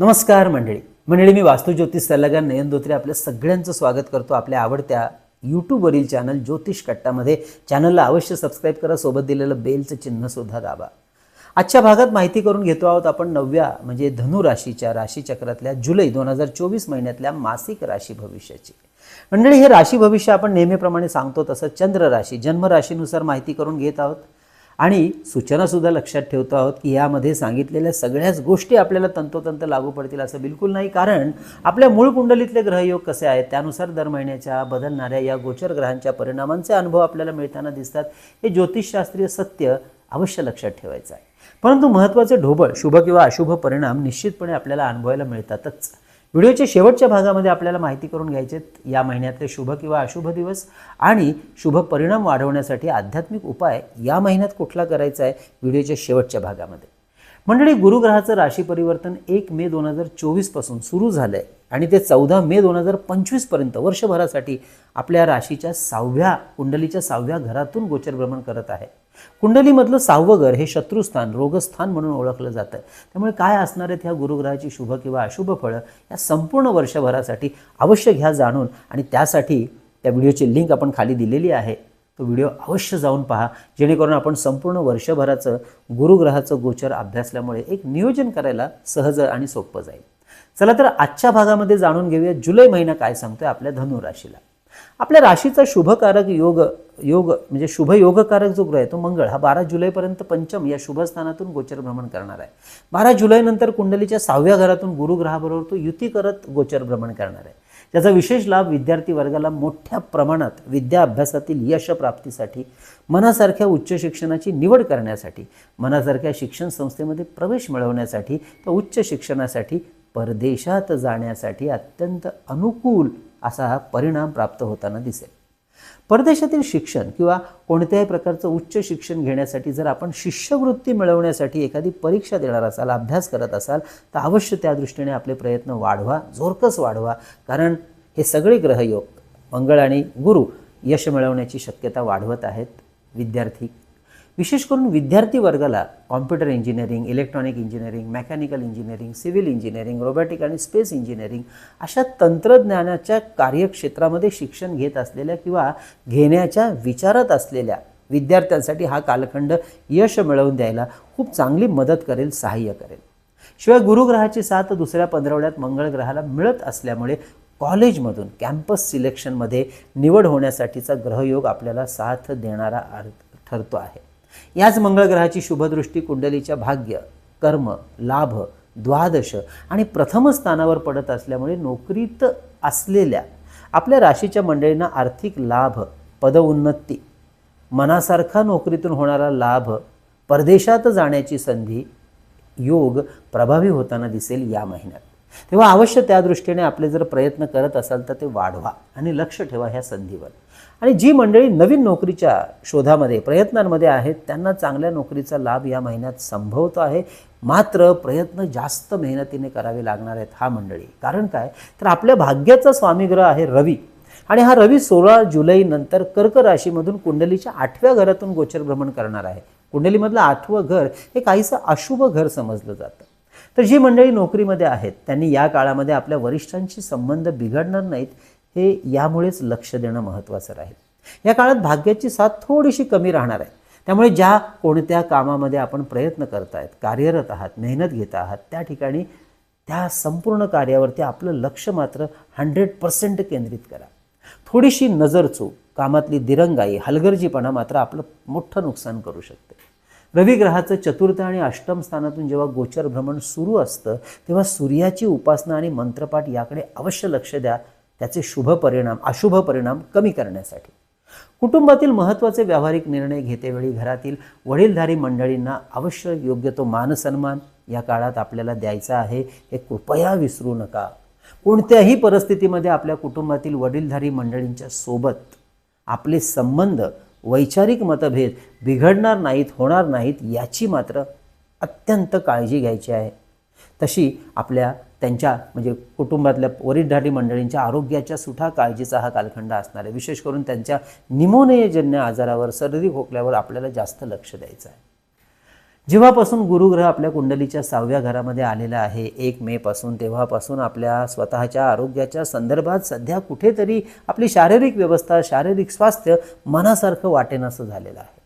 नमस्कार मंडळी. मंडळी मी वास्तू ज्योतिष सल्लागार नयन धोत्रे आपल्या सगळ्यांचं स्वागत करतो आपल्या आवडत्या यूट्यूबवरील चॅनल ज्योतिष कट्टामध्ये. चॅनलला अवश्य सबस्क्राईब करा सोबत दिलेलं बेलचं चिन्हसुद्धा दाबा. आजच्या भागात माहिती करून घेतो आहोत आपण नवव्या म्हणजे धनु राशीच्या राशीचक्रातल्या जुलै दोन हजार चोवीस महिन्यातल्या मासिक राशी भविष्याची. मंडळी हे राशी भविष्य आपण नेहमीप्रमाणे सांगतो तसं चंद्र राशी जन्म राशीनुसार माहिती करून घेत आहोत. आणि सूचनासुद्धा लक्षात ठेवतो आहोत की यामध्ये सांगितलेल्या सगळ्याच गोष्टी आपल्याला तंतोतंत लागू पडतील असं बिलकुल नाही. कारण आपल्या मूळ कुंडलीतले ग्रहयोग कसे आहेत त्यानुसार दर महिन्याच्या बदलणाऱ्या या गोचर ग्रहांच्या परिणामांचे अनुभव आपल्याला मिळताना दिसतात हे ज्योतिषशास्त्रीय सत्य अवश्य लक्षात ठेवायचं आहे. परंतु महत्त्वाचे ढोबळ शुभ किंवा अशुभ परिणाम निश्चितपणे आपल्याला अनुभवायला मिळतातच. व्हिडिओच्या शेवटच्या भागामध्ये आपल्याला माहिती करून घ्यायचे या महिन्यातले शुभ किंवा अशुभ दिवस आणि शुभ परिणाम वाढवण्यासाठी आध्यात्मिक उपाय या महिन्यात कुठला करायचा आहे व्हिडिओच्या शेवटच्या भागामध्ये. मंडळी गुरुग्रहाचं राशी परिवर्तन एक मे दोन हजार चोवीसपासून सुरू झालं आहे आणि ते चौदा मे दोन हजार पंचवीसपर्यंत वर्षभरासाठी आपल्या राशीच्या सहाव्या कुंडलीच्या सहाव्या घरातून गोचर भ्रमण करत आहे. कुंडलीमधलं सहावं घर हे शत्रुस्थान रोगस्थान म्हणून ओळखलं जातं. त्यामुळे काय असणार आहेत ह्या गुरुग्रहाची शुभ किंवा अशुभ फळं या संपूर्ण वर्षभरासाठी अवश्य घ्या जाणून आणि त्यासाठी त्या व्हिडिओची लिंक आपण खाली दिलेली आहे. तो व्हिडिओ अवश्य जाऊन पहा जेणेकरून आपण संपूर्ण वर्षभराचं गुरुग्रहाचं गोचर अभ्यासल्यामुळे एक नियोजन करायला सहज आणि सोपं जाईल. चला तर आजच्या भागामध्ये जाणून घेऊया जुलै महिना काय सांगतोय आपल्या धनु राशीला आपल्या राशीचा शुभकारक योग योग म्हणजे शुभ योगकारक जो ग्रह आहे तो मंगळ हा बारा जुलैपर्यंत पंचम या शुभस्थानातून गोचर भ्रमण करणार आहे. बारा जुलैनंतर कुंडलीच्या सहाव्या घरातून गुरुग्रहाबरोबर तो युती करत गोचर भ्रमण करणार आहे. त्याचा विशेष लाभ विद्यार्थी वर्गाला मोठ्या प्रमाणात विद्या अभ्यासातील यश प्राप्तीसाठी मनासारख्या उच्च शिक्षणाची निवड करण्यासाठी मनासारख्या शिक्षण संस्थेमध्ये प्रवेश मिळवण्यासाठी तर उच्च शिक्षणासाठी परदेशात जाण्यासाठी अत्यंत अनुकूल असा हा परिणाम प्राप्त होताना दिसेल. परदेशातील शिक्षण किंवा कोणत्याही प्रकारचं उच्च शिक्षण घेण्यासाठी जर आपण शिष्यवृत्ती मिळवण्यासाठी एखादी परीक्षा देणार असाल अभ्यास करत असाल तर अवश्य त्या दृष्टीने आपले प्रयत्न वाढवा जोरकस वाढवा. कारण हे सगळे ग्रहयोग मंगळ आणि गुरु यश मिळवण्याची शक्यता वाढवत आहेत. विद्यार्थी विशेष करून विद्यार्थी वर्गाला computer engineering electronic engineering mechanical engineering civil engineering robotic आणि स्पेस इंजिनिअरिंग अशा तंत्रज्ञानाच्या कार्यक्षेत्रामध्ये शिक्षण घेत असलेल्या किंवा घेण्याच्या विचारात असलेल्या विद्यार्थ्यांसाठी हा कालखंड यश मिळवून द्यायला खूप चांगली मदत करेल सहाय्य करेल. शिवाय गुरुग्रहाची साथ दुसऱ्या पंधरवड्यात मंगळ ग्रहाला मिळत असल्यामुळे कॉलेजमधून कॅम्पस सिलेक्शनमध्ये निवड होण्यासाठीचा ग्रहयोग आपल्याला साथ देणारा अर्थ ठरतो आहे. याच मंगळग्रहाची शुभदृष्टी कुंडलीच्या भाग्य कर्म लाभ द्वादश आणि प्रथम स्थानावर पडत असल्यामुळे नोकरीत असलेल्या आपल्या राशीच्या मंडळींना आर्थिक लाभ पदउन्नती मनासारखा नोकरीतून होणारा लाभ परदेशात जाण्याची संधी योग प्रभावी होताना दिसेल या महिन्यात. तेव्हा अवश्य त्या दृष्टीने आपले जर प्रयत्न करत असाल तर ते वाढवा आणि लक्ष ठेवा ह्या संधीवर. आणि जी मंडळी नवीन नोकरीच्या शोधामध्ये प्रयत्नांमध्ये आहेत त्यांना चांगल्या नोकरीचा लाभ या महिन्यात संभवतो आहे. मात्र प्रयत्न जास्त मेहनतीने करावे लागणार आहेत हा मंडळी. कारण काय? तर आपल्या भाग्याचा स्वामीग्रह आहे रवी. आणि हा रवी सोळा जुलै नंतर कर्क राशीमधून कुंडलीच्या आठव्या घरातून गोचर भ्रमण करणार आहे. कुंडलीमधलं आठवं घर हे काहीसं अशुभ घर समजलं जातं. तर जी मंडळी नोकरीमध्ये आहेत त्यांनी या काळामध्ये आपल्या वरिष्ठांशी संबंध बिघडणार नाहीत. हे यामुळेच लक्ष देणं महत्त्वाचं राहील. या काळात भाग्याची साथ थोडीशी कमी राहणार आहे. त्यामुळे ज्या कोणत्या कामामध्ये आपण प्रयत्न करतायत कार्यरत आहात मेहनत घेत आहात त्या ठिकाणी त्या संपूर्ण कार्यावरती आपलं लक्ष मात्र हंड्रेड पर्सेंट केंद्रित करा. थोडीशी नजर चूक कामातली दिरंगाई हलगर्जीपणा मात्र आपलं मोठं नुकसान करू शकते. रविग्रहाचं चतुर्थ आणि अष्टम स्थानातून जेव्हा गोचर भ्रमण सुरू असतं तेव्हा सूर्याची उपासना आणि मंत्रपाठ याकडे अवश्य लक्ष द्या. त्याचे शुभ परिणाम अशुभ परिणाम कमी करण्यासाठी. कुटुंबातील महत्त्वाचे व्यावहारिक निर्णय घेतेवेळी घरातील वडीलधारी मंडळींना अवश्य योग्य तो मानसन्मान या काळात आपल्याला द्यायचा आहे हे कृपया विसरू नका. कोणत्याही परिस्थितीमध्ये आपल्या कुटुंबातील वडीलधारी मंडळींच्या सोबत आपले संबंध वैचारिक मतभेद बिघडणार नाहीत होणार नाहीत याची मात्र अत्यंत काळजी घ्यायची आहे. तशी आपल्या त्यांच्या म्हणजे कुटुंबातल्या वरीलधारी मंडळींच्या आरोग्याच्या सुद्धा काळजीचा हा कालखंड असणार आहे. विशेष करून त्यांच्या निमोनियजन्य आजारावर सर्दी खोकल्यावर आपल्याला जास्त लक्ष द्यायचं आहे. जेव्हापासून गुरुग्रह आपल्या कुंडलीच्या सहाव्या घरामध्ये आलेला आहे एक मे पासून तेव्हापासून आपल्या स्वतःच्या आरोग्याच्या संदर्भात सध्या कुठेतरी आपली शारीरिक व्यवस्था शारीरिक स्वास्थ्य मनासारखं वाटेनासं झालेलं आहे.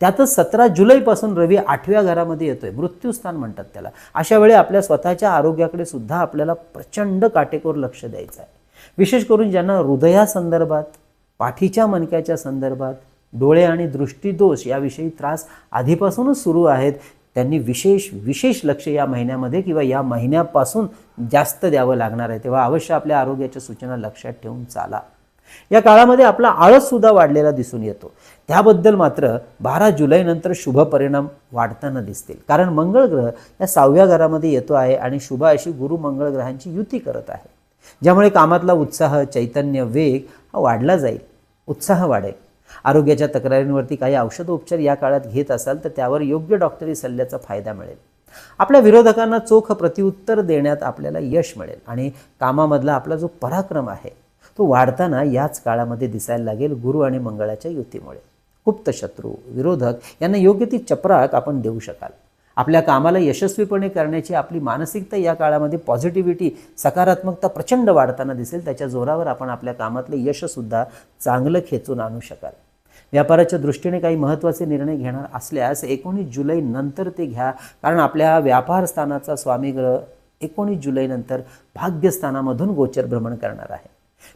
त्यातच सतरा जुलैपासून रवी आठव्या घरामध्ये येतोय. मृत्यूस्थान म्हणतात त्याला. अशा वेळी आपल्या स्वतःच्या आरोग्याकडे सुद्धा आपल्याला प्रचंड काटेकोर लक्ष द्यायचं आहे विशेष करून ज्यांना हृदयासंदर्भात पाठीच्या मणक्याच्या संदर्भात डोळे आणि दृष्टीदोष याविषयी त्रास आधीपासूनच सुरू आहेत त्यांनी विशेष विशेष लक्ष या महिन्यामध्ये किंवा या महिन्यापासून जास्त द्यावं लागणार आहे. तेव्हा अवश्य आपल्या आरोग्याच्या सूचना लक्षात ठेवून चाला. या काळामध्ये आपला आळससुद्धा वाढलेला दिसून येतो. त्याबद्दल मात्र बारा जुलैनंतर शुभ परिणाम वाढताना दिसतील. कारण मंगळ ग्रह या सहाव्या घरामध्ये येतो आहे आणि शुभ अशी गुरु मंगळ ग्रहांची युती करत आहे. ज्यामुळे कामातला उत्साह चैतन्य वेग हा वाढला जाईल. उत्साह वाढेल. आरोग्याच्या तक्रारींवरती काही औषधोपचार या काळात घेत असाल तर त्यावर योग्य डॉक्टरी सल्ल्याचा फायदा मिळेल. आपल्या विरोधकांना चोख प्रतिउत्तर देण्यात आपल्याला यश मिळेल आणि कामामधला आपला जो पराक्रम आहे तो वाढताना याच काळामध्ये दिसायला लागेल गुरु आणि मंगळाच्या युतीमुळे. गुप्त शत्रू विरोधक यांना योग्य ती चपराक आपण देऊ शकाल. आपल्या कामाला यशस्वीपणे करण्याची आपली मानसिकता या काळामध्ये पॉझिटिव्हिटी सकारात्मकता प्रचंड वाढताना दिसेल. त्याच्या जोरावर आपण आपल्या कामातले यशसुद्धा चांगलं खेचून आणू शकाल. व्यापाराच्या दृष्टीने काही महत्त्वाचे निर्णय घेणार असल्यास एकोणीस जुलै नंतर ते घ्या. कारण आपल्या व्यापार स्थानाचा स्वामी ग्रह एकोणीस जुलैनंतर भाग्यस्थानामधून गोचर भ्रमण करणार आहे.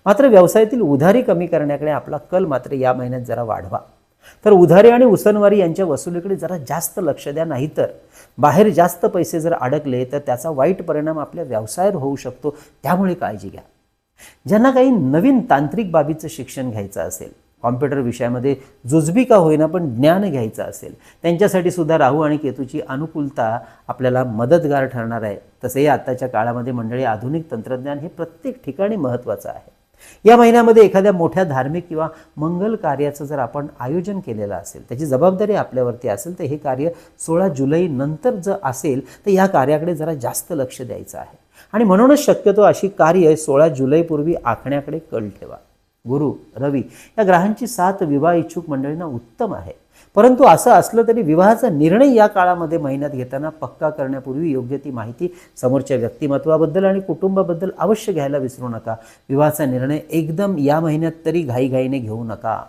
मात्र व्यवसायातील उधारी कमी करण्याकडे आपला कल मात्र या महिन्यात जरा वाढवा. तर उधारी आणि उसनवारी यांच्या वसुलीकडे जरा जास्त लक्ष द्या नाहीतर बाहेर जास्त पैसे जर अडकले तर त्याचा वाईट परिणाम आपल्या व्यवसायावर होऊ शकतो. त्यामुळे काळजी घ्या. ज्यांना काही नवीन तांत्रिक बाबीचं शिक्षण घ्यायचं असेल कॉम्प्युटर विषयामध्ये जुजबी का होईना पण ज्ञान घ्यायचं असेल त्यांच्यासाठी सुद्धा राहू आणि केतूची अनुकूलता आपल्याला मदतगार ठरणार आहे. तसेही आत्ताच्या काळामध्ये मंडळी आधुनिक तंत्रज्ञान हे प्रत्येक ठिकाणी महत्त्वाचं आहे. या महिन्यामध्ये एखाद्या मोठ्या धार्मिक किंवा मंगल कार्याचं जर आपण आयोजन केलेलं असेल त्याची जबाबदारी आपल्यावरती असेल तर हे कार्य सोळा जुलै नंतर जर असेल तर या कार्याकडे जरा जास्त लक्ष द्यायचं आहे. आणि म्हणूनच शक्यतो अशी कार्य सोळा जुलैपूर्वी आखण्याकडे कल ठेवा. गुरु रवी या ग्रहांची साथ विवाह इच्छुक मंडळींना उत्तम आहे. परंतु असं असलं तरी विवाहाचा निर्णय या काळामध्ये महिन्यात घेताना पक्का करण्यापूर्वी योग्य ती माहिती समोरच्या व्यक्तिमत्वाबद्दल आणि कुटुंबाबद्दल अवश्य घ्यायला विसरू नका. विवाहाचा निर्णय एकदम या महिन्यात तरी घाईघाईने घेऊ नका.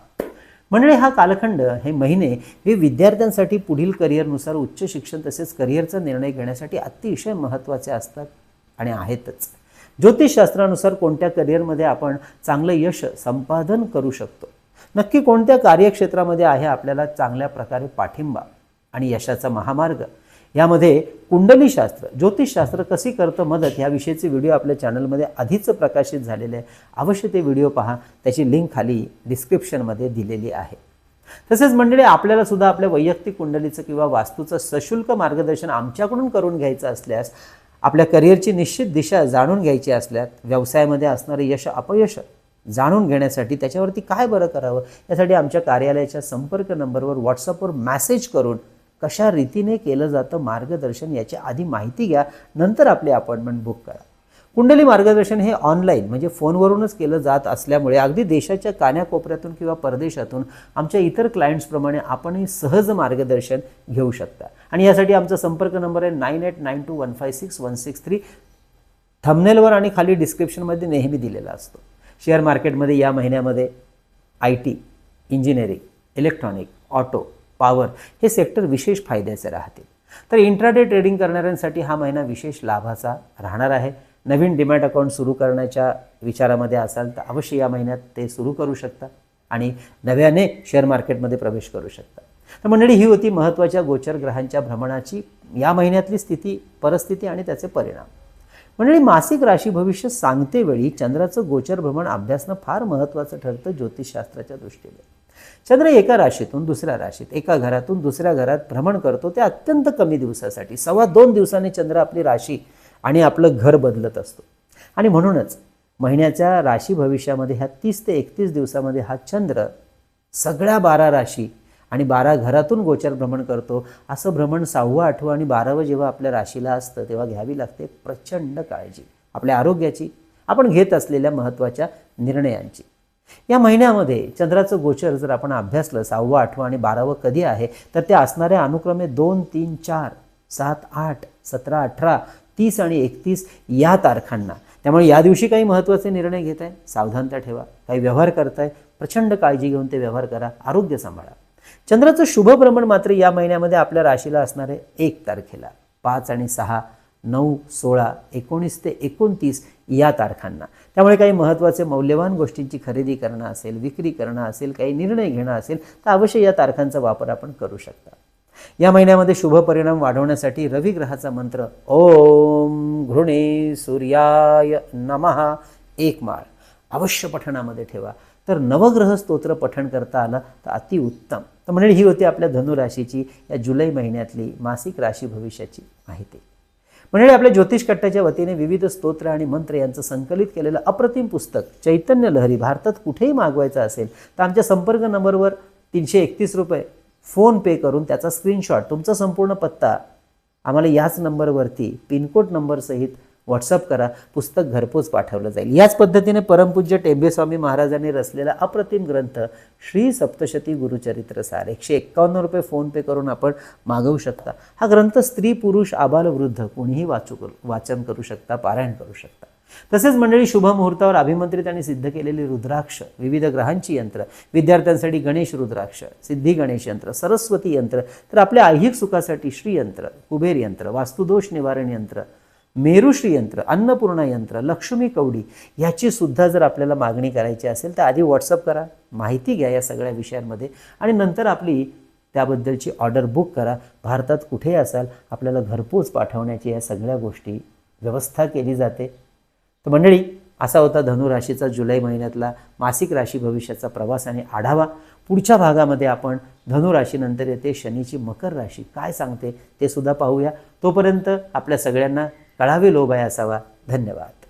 मंडळी हा कालखंड हे महिने हे विद्यार्थ्यांसाठी पुढील करिअरनुसार उच्च शिक्षण तसेच करिअरचा निर्णय घेण्यासाठी अतिशय महत्त्वाचे असतात आणि आहेतच. ज्योतिषशास्त्रानुसार कोणत्या करिअरमध्ये आपण चांगलं यश संपादन करू शकतो? नक्की कोणत्या कार्यक्षेत्रामध्ये आहे आपल्याला चांगल्या प्रकारे पाठिंबा आणि यशाचा महामार्ग? यामध्ये कुंडलीशास्त्र ज्योतिषशास्त्र कशी करतं मदत याविषयीचे व्हिडिओ आपल्या चॅनलमध्ये आधीच प्रकाशित झालेले आहे. अवश्य ते व्हिडिओ पहा. त्याची लिंक खाली डिस्क्रिप्शनमध्ये दिलेली आहे. तसेच मंडळी आपल्याला सुद्धा आपल्या वैयक्तिक कुंडलीचं किंवा वास्तूचं सशुल्क मार्गदर्शन आमच्याकडून करून घ्यायचं असल्यास आपल्या करिअरची निश्चित दिशा जाणून घ्यायची असल्यास व्यवसायामध्ये असणारे यश अपयश जाणून घेण्यासाठी त्याच्यावरती काय बरं करावं? यासाठी आमच्या कार्यालयाच्या संपर्क नंबरवर व्हॉट्सअपवर मॅसेज करून कशा रीतीने केलं जातं मार्गदर्शन याची आधी माहिती घ्या. नंतर आपली अपॉइंटमेंट बुक करा. कुंडली मार्गदर्शन हे ऑनलाईन म्हणजे फोनवरूनच केलं जात असल्यामुळे अगदी देशाच्या कान्याकोपऱ्यातून किंवा परदेशातून आमच्या इतर क्लायंट्सप्रमाणे आपणही सहज मार्गदर्शन घेऊ शकता. आणि यासाठी आमचा संपर्क नंबर आहे nine eight nine two one five six one six three थंबनेलवर आणि खाली डिस्क्रिप्शनमध्ये नेहमी दिलेला असतो. शेअर मार्केटमध्ये या महिन्यामध्ये I T engineering electronic auto power हे सेक्टर विशेष फायद्याचे राहतील तर इंट्राडे ट्रेडिंग करणाऱ्यांसाठी हा महिना विशेष लाभाचा राहणार आहे. नवीन डिमॅट अकाउंट सुरू करण्याच्या विचारामध्ये असाल तर अवश्य या महिन्यात ते सुरू करू शकता आणि नव्याने शेअर मार्केटमध्ये प्रवेश करू शकता. तर मंडळी ही होती महत्त्वाच्या गोचर ग्रहांच्या भ्रमणाची या महिन्यातली स्थिती परिस्थिती आणि त्याचे परिणाम. मंडळी मासिक राशी भविष्य सांगते वेळी चंद्राचं गोचर भ्रमण अभ्यासणं फार महत्त्वाचं ठरतं ज्योतिषशास्त्राच्या दृष्टीने. चंद्र एका राशीतून दुसऱ्या राशीत एका घरातून दुसऱ्या घरात भ्रमण करतो. ते अत्यंत कमी दिवसासाठी सव्वा दोन दिवसांनी चंद्र आपली राशी आणि आपलं घर बदलत असतो. आणि म्हणूनच महिन्याच्या राशी भविष्यामध्ये ह्या तीस ते एकतीस दिवसामध्ये हा चंद्र सगळ्या बारा राशी आणि बारा घरातून गोचर भ्रमण करतो. असं भ्रमण सहावं आठवं आणि बारावं जेव्हा आपल्या राशीला असतं तेव्हा घ्यावी लागते प्रचंड काळजी. आपल्या आरोग्याची आपण घेत असलेल्या महत्त्वाच्या निर्णयांची. या महिन्यामध्ये चंद्राचं गोचर जर आपण अभ्यासलं सहावं आठवं आणि बारावं कधी आहे तर ते असणारे अनुक्रमे दोन तीन चार सात आठ सतरा अठरा तीस आणि एकतीस या तारखांना. त्यामुळे या दिवशी काही महत्त्वाचे निर्णय घेत आहे सावधानता ठेवा. काही व्यवहार करताय प्रचंड काळजी घेऊन ते व्यवहार करा आरोग्य सांभाळा. चंद्राचं शुभ भ्रमण मात्र या महिन्यामध्ये आपल्या राशीला असणार आहे. एक तारखेला. पाच आणि सहा नऊ सोळा एकोणीस ते एकोणतीस या तारखांना. त्यामुळे काही महत्त्वाचे मौल्यवान गोष्टींची खरेदी करणं असेल विक्री करणं असेल काही निर्णय घेणं असेल तर अवश्य या तारखांचा वापर आपण करू शकता. या महिन्यामध्ये शुभ परिणाम वाढवण्यासाठी रवी ग्रहाचा मंत्र ओम घृणे सूर्याय नमहा एक माळ. अवश्य पठणामध्ये ठेवा. तर नवग्रह स्तोत्र पठण करता आलं तर अतिउत्तम. तर म्हणजे ही होती आपल्या धनुराशीची या जुलै महिन्यातली मासिक राशी भविष्याची माहिती. म्हणजे आपल्या ज्योतिष कट्टाच्या वतीने विविध स्तोत्र आणि मंत्र यांचं संकलित केलेलं अप्रतिम पुस्तक चैतन्य लहरी भारतात कुठेही मागवायचं असेल तर आमच्या संपर्क नंबरवर तीनशे एकतीस रुपये फोन पे करून त्याचा स्क्रीनशॉट तुमचा संपूर्ण पत्ता आम्हाला याच नंबरवरती पिनकोड नंबरसहित व्हॉट्सअप करा पुस्तक घरपोच पाठवलं जाईल. याच पद्धतीने परमपूज्य टेंबेस्वामी महाराजांनी रचलेला अप्रतिम ग्रंथ श्री सप्तशती गुरुचरित्र सार. एकशे एक्कावन्न रुपये फोनपे करून आपण मागवू शकता. हा ग्रंथ स्त्री पुरुष आबालवृद्ध कोणीही वाचू करू वाचन करू शकता पारायण करू शकता. तसेच मंडळी शुभ मुहूर्तावर अभिमंत्रित आणि सिद्ध केलेली रुद्राक्ष विविध ग्रहांची यंत्र विद्यार्थ्यांसाठी गणेश रुद्राक्ष सिद्धी गणेश यंत्र सरस्वती यंत्र तर आपल्या ऐहिक सुखासाठी श्रीयंत्र कुबेर यंत्र वास्तुदोष निवारण यंत्र मेरुश्री यंत्र अन्नपूर्णा यंत्र लक्ष्मी कवडी याची सुद्धा जर आपल्याला मागणी करायची असेल तर आधी व्हॉट्सअप करा माहिती घ्या या सगळ्या विषयांमध्ये आणि नंतर आपली त्याबद्दलची ऑर्डर बुक करा. भारतात कुठेही असाल आपल्याला घरपोच पाठवण्याची या सगळ्या गोष्टी व्यवस्था केली जाते. तर मंडळी असा होता धनुराशीचा जुलै महिन्यातला मासिक राशी भविष्याचा प्रवास आणि आढावा. पुढच्या भागामध्ये आपण धनुराशीनंतर येते शनीची मकर राशी काय सांगते ते सुद्धा पाहूया. तोपर्यंत आपल्या सगळ्यांना कळावे लोभाय असावा धन्यवाद